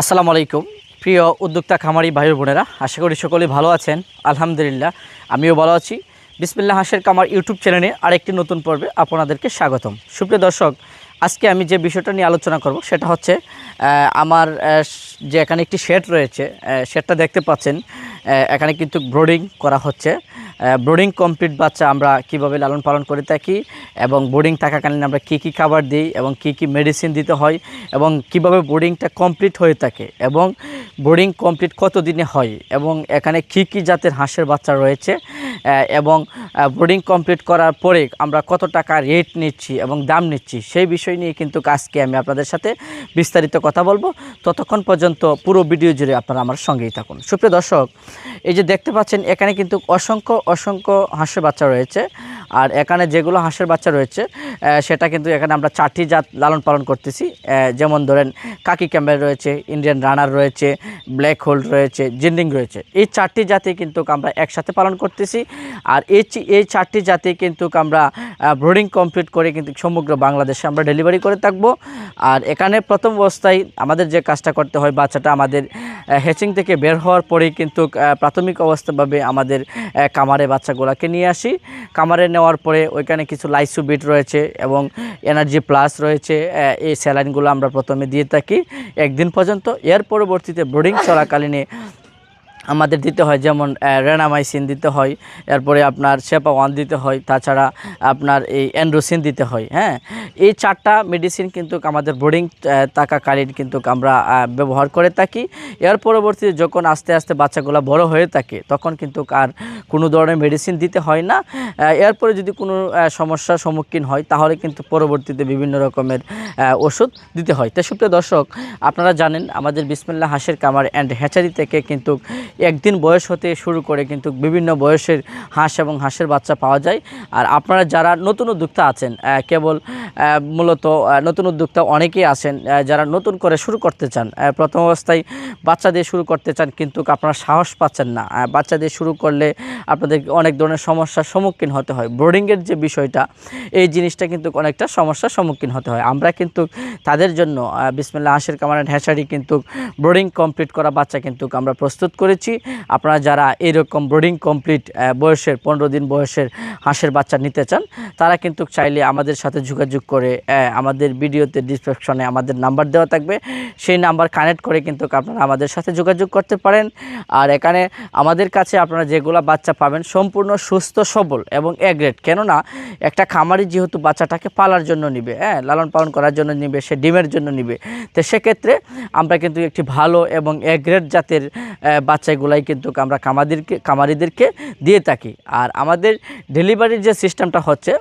আসসালামু আলাইকুম। প্রিয় উদ্যোক্তা খামারি ভাই বোনেরা, আশা করি সকলেই ভালো আছেন। আলহামদুলিল্লাহ, আমিও ভালো আছি। বিসমিল্লা হাসের কামার ইউটিউব চ্যানেলে আরেকটি নতুন পর্বে আপনাদেরকে স্বাগতম। সুপ্রিয় দর্শক আজকে আমি যে বিষয়টা নিয়ে আলোচনা করব সেটা হচ্ছে আমার যে এখানে একটি শেড রয়েছে শেডটা দেখতে পাচ্ছেন এখানে কিন্তু ব্রোডিং করা হচ্ছে। ব্রোডিং কমপ্লিট বাচ্চা আমরা কীভাবে লালন পালন করে থাকি এবং বোর্ডিং থাকাকালীন আমরা কি কি খাবার দিই এবং কি কি মেডিসিন দিতে হয় এবং কীভাবে বোর্ডিংটা কমপ্লিট হয়ে থাকে এবং বোর্ডিং কমপ্লিট কত দিনে হয় এবং এখানে কি কি জাতের হাঁসের বাচ্চা রয়েছে এবং বোর্ডিং কমপ্লিট করার পরে আমরা কত টাকা রেট নিচ্ছি এবং দাম নিচ্ছি সেই বিষয় নিয়ে কিন্তু আজকে আমি আপনাদের সাথে বিস্তারিত কথা বলব। ততক্ষণ পর্যন্ত পুরো ভিডিও জুড়ে আপনারা আমার সঙ্গেই থাকুন। সুপ্রিয় দর্শক, এই যে দেখতে পাচ্ছেন, এখানে কিন্তু অসংখ্য অসংখ্য হাঁসের বাচ্চা রয়েছে। আর এখানে যেগুলো হাঁসের বাচ্চা রয়েছে সেটা কিন্তু এখানে আমরা চারটি জাত লালন পালন করতেছি। যেমন ধরেন কাকি ক্যাম্বেল রয়েছে, ইন্ডিয়ান রানার রয়েছে, ব্ল্যাক হোল রয়েছে, জিন্ডিং রয়েছে। এই চারটি জাতি কিন্তু আমরা একসাথে পালন করতেছি। আর এই এই চারটি জাতি কিন্তু আমরা ব্রোডিং কমপ্লিট করে কিন্তু সমগ্র বাংলাদেশে আমরা ডেলিভারি করে থাকব। আর এখানে প্রথম অবস্থায় আমাদের যে কাজটা করতে হয়, বাচ্চাটা আমাদের হ্যাচিং থেকে বের হওয়ার পরেই কিন্তু প্রাথমিক অবস্থাভাবে আমাদের কামারে বাচ্চাগুলোকে নিয়ে আসি। কামারে নেওয়ার পরে ওইখানে কিছু লাইসুবিট রয়েছে এবং এনার্জি প্লাস রয়েছে এই স্যালাইনগুলো আমরা প্রথমে দিয়ে থাকি। একদিন পর্যন্ত, এর পরবর্তীতে ব্রোডিং চলাকালীনে আমাদের দিতে হয়, যেমন রেনামাইসিন দিতে হয়, এরপরে আপনার সেপা ওয়ান দিতে হয়, তাছাড়া আপনার এই অ্যান্ড্রোসিন দিতে হয় হ্যাঁ? এই চারটা মেডিসিন কিন্তু আমাদের বোর্ডিং থাকাকালীন কিন্তু আমরা ব্যবহার করে থাকি। এর পরবর্তীতে যখন আস্তে আস্তে বাচ্চাগুলো বড় হয়ে থাকে, তখন কিন্তু আর কোনো ধরনের মেডিসিন দিতে হয় না। এরপরে যদি কোনো সমস্যার সম্মুখীন হয়, তাহলে কিন্তু পরবর্তীতে বিভিন্ন রকমের ওষুধ দিতে হয়। তো সুপ্রিয় দর্শক, আপনারা জানেন, আমাদের বিসমিল্লা হাঁসের কামার অ্যান্ড হ্যাচারি থেকে কিন্তু একদিন বয়স হতে শুরু করে কিন্তু বিভিন্ন বয়সের হাঁস এবং হাঁসের বাচ্চা পাওয়া যায়। আর আপনারা যারা নতুন উদ্যোক্তা আছেন কেবল মূলত নতুন উদ্যোক্তা অনেকেই আছেন যারা নতুন করে শুরু করতে চান প্রথম অবস্থায় বাচ্চা দিয়ে শুরু করতে চান কিন্তু আপনারা সাহস পাচ্ছেন না। বাচ্চা দিয়ে শুরু করলে আপনাদের অনেক ধরনের সমস্যার সম্মুখীন হতে হয়। ব্রোডিংয়ের যে বিষয়টা, এই জিনিসটা কিন্তু অনেকটা সমস্যার সম্মুখীন হতে হয়। আমরা কিন্তু তাদের জন্য বিসমিল্লা হাঁসের কামারের হ্যাঁসারি কিন্তু ব্রোডিং কমপ্লিট করা বাচ্চা কিন্তু আমরা প্রস্তুত করেছি। আপনারা যারা এরকম ব্রোডিং কমপ্লিট বয়সের পনেরো দিন বয়সের হাঁসের বাচ্চা নিতে চান তারা কিন্তু চাইলে আমাদের সাথে যোগাযোগ করে আমাদের ভিডিওতে ডিসক্রিপশনে আমাদের নাম্বার দেওয়া থাকবে। সেই নাম্বার কানেক্ট করে কিন্তু আপনারা আমাদের সাথে যোগাযোগ করতে পারেন। আর এখানে আমাদের কাছে আপনারা যেগুলো বাচ্চা পাবেন সম্পূর্ণ সুস্থ সবল এবং এগ্রেড কেননা একটা খামারি যেহেতু বাচ্চাটাকে পালার জন্য নিবে হ্যাঁ লালন পালন করার জন্য নিবে সে ডিমের জন্য নিবে তো সেক্ষেত্রে আমরা কিন্তু একটি ভালো এবং এগ্রেড জাতের আহ, বাচ্চাগুলাই কিন্তু আমরা কামাদেরকে কামারিদেরকে দিয়ে থাকি। আর আমাদের ডেলিভারির যে সিস্টেমটা হচ্ছে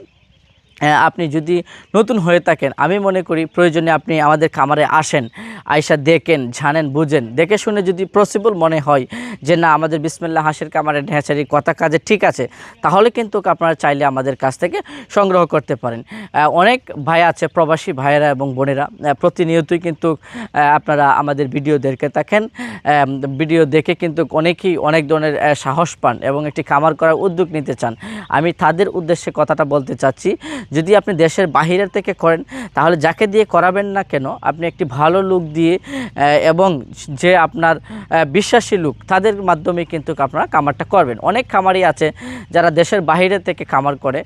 আপনি যদি নতুন হয়ে থাকেন, আমি মনে করি প্রয়োজনে আপনি আমাদের খামারে আসেন। আয়সা দেখেন, জানেন, বুঝেন। দেখে শুনে যদি পসিবল মনে হয় যে, না, আমাদের বিসমিল্লা হাঁসের কামারে ঢেঁচারি কথা কাজে ঠিক আছে, তাহলে কিন্তু আপনারা চাইলে আমাদের কাছ থেকে সংগ্রহ করতে পারেন। অনেক ভাই আছে, প্রবাসী ভাইয়েরা এবং বোনেরা। প্রতিনিয়তই কিন্তু আপনারা আমাদের ভিডিও দেখে থাকেন। ভিডিও দেখে কিন্তু অনেকেই অনেক ধরনের সাহস পান এবং একটি খামার করার উদ্যোগ নিতে চান। আমি তাদের উদ্দেশ্যে কথাটা বলতে চাচ্ছি, যদি আপনি দেশের বাহিরের থেকে করেন, তাহলে যাকে দিয়ে করাবেন না কেন, আপনি একটি ভালো লুক দিয়ে এবং যে আপনার বিশ্বাসী লোক, তাদের মাধ্যমে কিন্তু আপনারা কামারটা করবেন। অনেক খামারই আছে যারা দেশের বাইরে থেকে খামার করে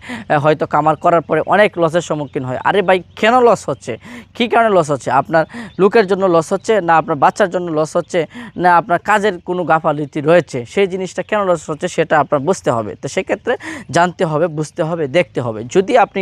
হয়তো কামার করার পরে অনেক লসের সম্মুখীন হয়। আরে ভাই, কেন লস হচ্ছে? কী কারণে লস হচ্ছে? আপনার লোকের জন্য লস হচ্ছে না আপনার বাচ্চার জন্য লস হচ্ছে না আপনার কাজের কোনো গাফালিতি রয়েছে? সেই জিনিসটা কেন লস হচ্ছে সেটা আপনার বুঝতে হবে। তো সেক্ষেত্রে জানতে হবে, বুঝতে হবে, দেখতে হবে। যদি আপনি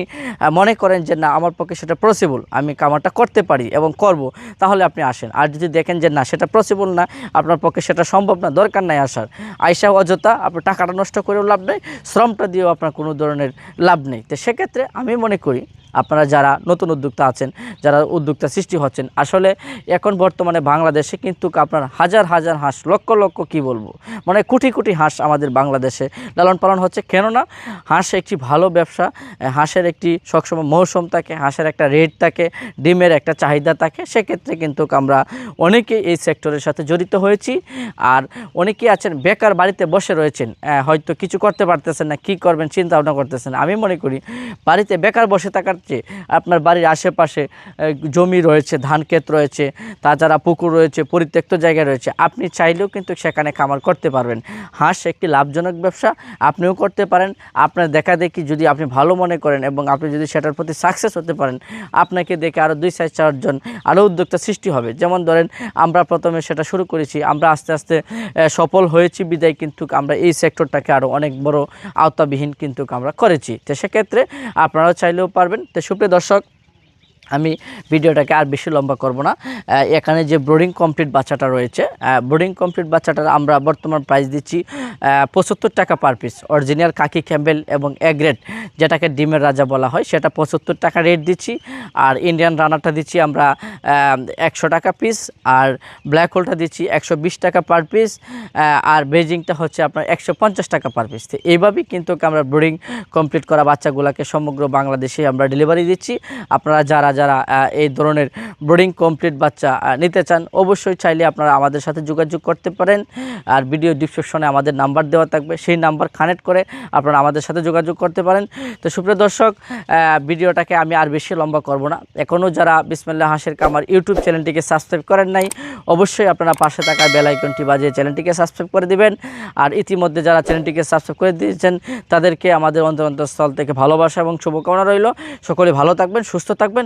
মনে করেন যে না, আমার পক্ষে সেটা পসিবল আমি কামারটা করতে পারি এবং করব, তাহলে আপনি আসেন। আর যদি দেখেন যে না, সেটা পসিবল না, আপনার পক্ষে সেটা সম্ভব না, দরকার নাই আসার। আয়সা অযথা আপনার টাকাটা নষ্ট করেও লাভ নেই, শ্রমটা দিয়েও আপনার কোনো ধরনের লাভ নেই। তো সেক্ষেত্রে আমি মনে করি আপনারা যারা নতুন উদ্যোক্তা আছেন, যারা উদ্যোক্তা সৃষ্টি হচ্ছেন, আসলে এখন বর্তমানে বাংলাদেশে কিন্তু আপনার হাজার হাজার হাঁস, লক্ষ লক্ষ কি বলব মানে কোটি কোটি হাঁস আমাদের বাংলাদেশে লালন পালন হচ্ছে। কেননা হাঁস একটি ভালো ব্যবসা, হাঁসের একটি সবসময় মৌসুম থাকে, হাঁসের একটা রেট থাকে, ডিমের একটা চাহিদা থাকে। সেক্ষেত্রে কিন্তু আমরা অনেকেই এই সেক্টরের সাথে জড়িত হয়েছি আর অনেকেই আছেন, বেকার বাড়িতে বসে রয়েছেন। হয়তো কিছু করতে পারতেছেন না, কি করবেন, চিন্তা ভাবনা করতেছেন আমি মনে করি বাড়িতে বেকার বসে থাকার চেয়ে আপনার বাড়ির আশেপাশে জমি রয়েছে, ধান ক্ষেত রয়েছে, তাছাড়া পুকুর রয়েছে, পরিত্যক্ত জায়গায় রয়েছে। আপনি চাইলেও কিন্তু সেখানে খামার করতে পারবেন। হাঁস একটি লাভজনক ব্যবসা, আপনিও করতে পারেন। আপনার দেখা দেখি যদি আপনি ভালো মনে করেন এবং আপনি যদি সেটার প্রতি সাকসেস হতে পারেন, আপনাকে দেখে আরও দুই চার চারজন আরও উদ্যোক্তা সৃষ্টি হবে। যেমন ধরেন, আমরা প্রথমে সেটা শুরু করেছি, আমরা আস্তে আস্তে সফল হয়েছি বিদায় কিন্তু আমরা এই সেক্টরটাকে আরও অনেক বড় আওতাবিহীন কিন্তু আমরা করেছি। তো সেক্ষেত্রে আপনারাও চাইলেও পারবেন তো সুপ্রিয় দর্শক আমি ভিডিওটাকে আর বেশি লম্বা করব না। এখানে যে ব্রোডিং কমপ্লিট বাচ্চাটা রয়েছে ব্রোডিং কমপ্লিট বাচ্চাটার আমরা বর্তমান প্রাইস দিচ্ছি পঁচাত্তর টাকা per piece original khaki Campbell এবং এগ্রেড যেটাকে ডিমের রাজা বলা হয়, সেটা পঁচাত্তর টাকা রেট দিচ্ছি। আর ইন্ডিয়ান রানারটা দিচ্ছি আমরা একশো টাকা পিস আর ব্ল্যাক হোলটা দিচ্ছি একশো বিশ টাকা পার পিস আর বেজিংটা হচ্ছে আপনার একশো পঞ্চাশ টাকা পার পিস তো এইভাবেই কিন্তু আমরা ব্রোডিং কমপ্লিট করা বাচ্চাগুলোকে সমগ্র বাংলাদেশে আমরা ডেলিভারি দিচ্ছি। আপনারা যারা যারা এই ধরনের ব্রোডিং কমপ্লিট বাচ্চা নিতে চান, অবশ্যই চাইলে আপনারা আমাদের সাথে যোগাযোগ করতে পারেন। আর ভিডিও ডিসক্রিপশনে আমাদের নাম্বার দেওয়া থাকবে, সেই নাম্বার কানেক্ট করে আপনারা আমাদের সাথে যোগাযোগ করতে পারেন। তো সুপ্রিয় দর্শক ভিডিওটাকে আমি আর বেশি লম্বা করব না। এখনও যারা বিসমিল্লা হাঁসের কামার ইউটিউব চ্যানেলটিকে সাবস্ক্রাইব করেন নাই, অবশ্যই আপনারা পাশে থাকা বেল আইকনটি বাজিয়ে চ্যানেলটিকে সাবস্ক্রাইব করে দিবেন। আর ইতিমধ্যে যারা চ্যানেলটিকে সাবস্ক্রাইব করে দিয়েছেন, তাদেরকে আমাদের অন্তর অন্তঃস্থল থেকে ভালোবাসা এবং শুভকামনা রইল। সকলে ভালো থাকবেন, সুস্থ থাকবেন।